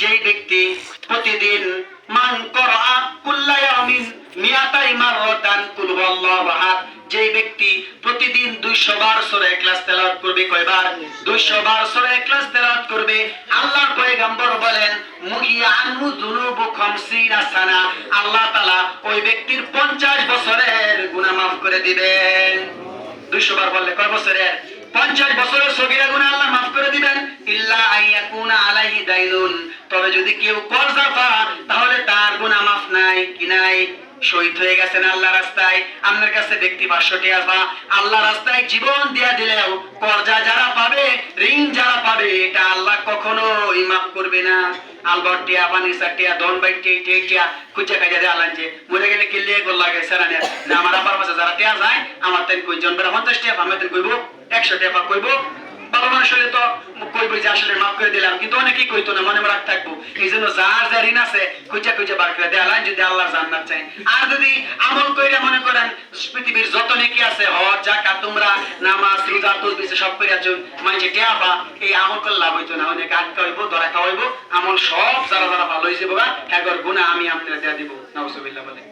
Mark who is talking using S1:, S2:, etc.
S1: যেই ব্যক্তি প্রতিদিন মান করা কুল্লা ইয়ামিন মিয়াতাই মাররাতান কুল হুয়াল্লাহু আহাদ যেই ব্যক্তি প্রতিদিন 200 বার সূরা ইখলাস তেলাওয়াত করবে কয়বার? 200 বার সূরা ইখলাস তেলাওয়াত করবে। আল্লাহর পয়গম্বর বলেন, মুহিয়া আনহু যুনুবু 50 সানা। আল্লাহ তাআলা ওই ব্যক্তির 50 বছরের গুনাহ মাফ করে দিবেন। 200 বার বললে কয় বছরের? পঞ্চাশ বছরের সগিরা গুনাহ আল্লাহ তবে যদি কেউ কর্জা পা তাহলে তার গুনাহ মাফ নাই, কি নাই? শহীদ হয়ে গেছেন আল্লাহ রাস্তায়। আপনার কাছে ব্যক্তি পাঁচশোটি আসবা আল্লাহ রাস্তায় জীবন দিয়া দিলেও কর্জা যারা পাবে, ঋণ যারা পাবে, এটা আল্লাহ কখনোই মাফ করবে না। আলবট টিয়া, পানি আমার আবার পাশে যারা একশো টিয়া কইব। বাবা মানুষ তো কইব যে আসলে মাফ করে দিলাম, কিন্তু অনেকেই কইতো না, মনে রাখ থাকব। এই জন্য যার ঋণ আছে বার করে যদি আল্লাহ চাই আর যদি আমল কইরা মনে করেন, পৃথিবীর যত নেকি আছে, হজ তোমরা নামাজ, রোজা, তসবিহ, সব করে আছো মানে এই আমল লাভ হইতো না। অনেক আটকা হইব, ধরা খাওয়াইবো আমল সব যারা যারা ভালো হয়েছে বাবা একবার গুণা আমি আপনারা দেয়া দিব। নাউজুবিল্লাহ বলে।